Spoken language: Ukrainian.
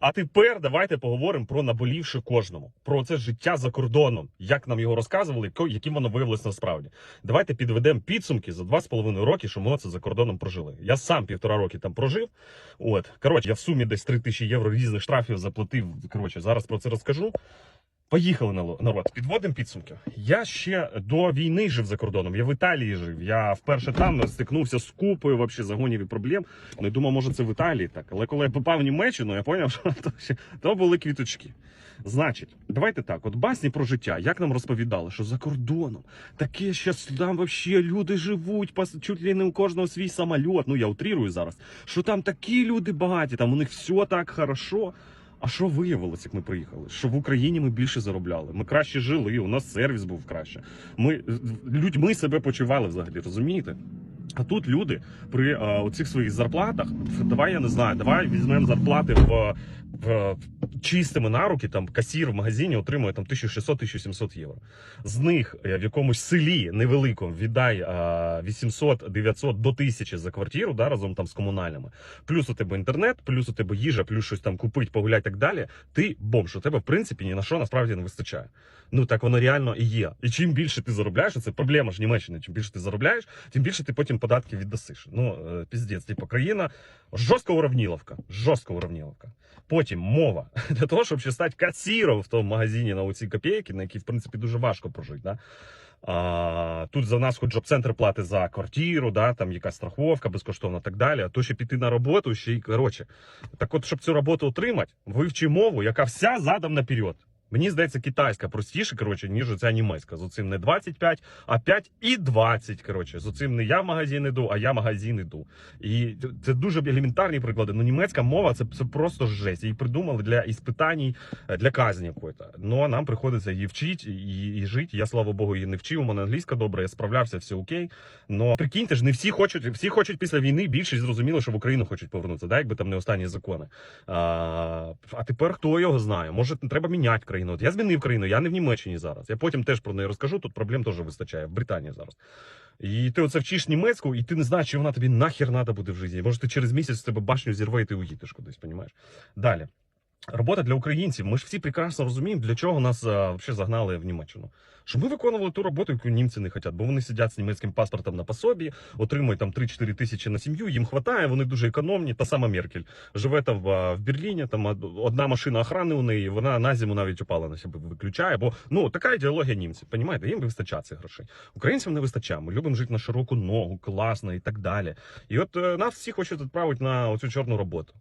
А тепер давайте поговоримо про наболівше кожному, про це життя за кордоном, як нам його розказували, яким воно виявилось насправді. Давайте підведемо підсумки за два з половиною роки, що ми це за кордоном прожили. Я сам півтора роки там прожив. От коротше, я в сумі десь 3 тисячі євро різних штрафів заплатив. Коротше, зараз про це розкажу. Поїхали народ. Підводимо підсумки. Я ще до війни жив за кордоном. Я в Італії жив. Я вперше там стикнувся з купою вообще загонів і проблем. Ну я думав, може це в Італії так. Але коли я попав в Німеччину, я зрозумів, що то, ще- то були квіточки. Значить, давайте так: от басні про життя, як нам розповідали, що за кордоном таке ще там вообще люди живуть, чуть ли не у кожного свій самоліт. Ну я утрірую зараз. Що там такі люди багаті, там у них все так хорошо. А що виявилося, як ми приїхали? Що в Україні ми більше заробляли. Ми краще жили, у нас сервіс був краще. Ми людьми себе почували взагалі, розумієте? А тут люди при а, оцих своїх зарплатах, давай я не знаю, давай візьмемо зарплати в, в чистими на руки, там касір в магазині отримує там 1600-1700 євро. З них е, в якомусь селі невеликому віддай 800-900 до 1000 за квартиру, да, разом там з комунальними. Плюс у тебе інтернет, плюс у тебе їжа, плюс щось там купить, погулять так далі. Ти бомж, у тебе в принципі ні на що насправді не вистачає. Ну так воно реально і є. І чим більше ти заробляєш, це проблема ж Німеччини. Чим більше ти заробляєш, тим більше ти потім податки віддасиш. Ну е, піздець, типу, країна жорстка уравніловка. Жорстка уравніловка. Потім мова для того, щоб ще стати касіром в тому магазині на оці копійки, на які в принципі дуже важко прожити. Да? А, тут за нас хоч джоб-центр платить за квартиру, да, там якась страховка безкоштовна так далі. А то ще піти на роботу, ще й коротше. Так от, щоб цю роботу отримати, вивчи мову, яка вся задом наперед. Мені здається, китайська простіше, коротше, ніж оця німецька. З оцим не 25, а 5 і 20. Коротше, з оцим не я в магазин іду, а я в магазин іду. І це дуже елементарні приклади. Ну, німецька мова це, це просто жесть. Її придумали для іспитань, е, для казні якоїсь. Ну а нам приходиться її вчити і, і жити. Я слава Богу, її не вчив. У мене англійська добра, я справлявся, все окей. Ну прикиньте ж, не всі хочуть, всі хочуть після війни більшість зрозуміло, що в Україну хочуть повернутися, да? якби там не останні закони. А, а тепер хто його знає? Може, треба міняти країну. От я змінив країну, я не в Німеччині зараз. Я потім теж про неї розкажу. Тут проблем теж вистачає в Британії зараз. І ти оце вчиш німецьку, і ти не знаєш, чи вона тобі нахер треба буде в житті. Може, ти через місяць з тебе башню зірве, і ти уїдеш кудись, понімаєш? Далі. Робота для українців. Ми ж всі прекрасно розуміємо, для чого нас а, взагалі загнали в Німеччину. Що ми виконували ту роботу, яку німці не хочуть, бо вони сидять з німецьким паспортом на пособі, отримують там 3-4 тисячі на сім'ю, їм хватає, вони дуже економні. Та сама Меркель живе там в, в Берліні, там одна машина охорони у неї, вона на зиму навіть опалення себе виключає. Бо ну така ідеологія німців, понімаєте? Їм вистачає цих грошей. Українцям не вистачає. Ми любимо жити на широку ногу, класно і так далі. І от е, нас всі хочуть відправити на оцю чорну роботу.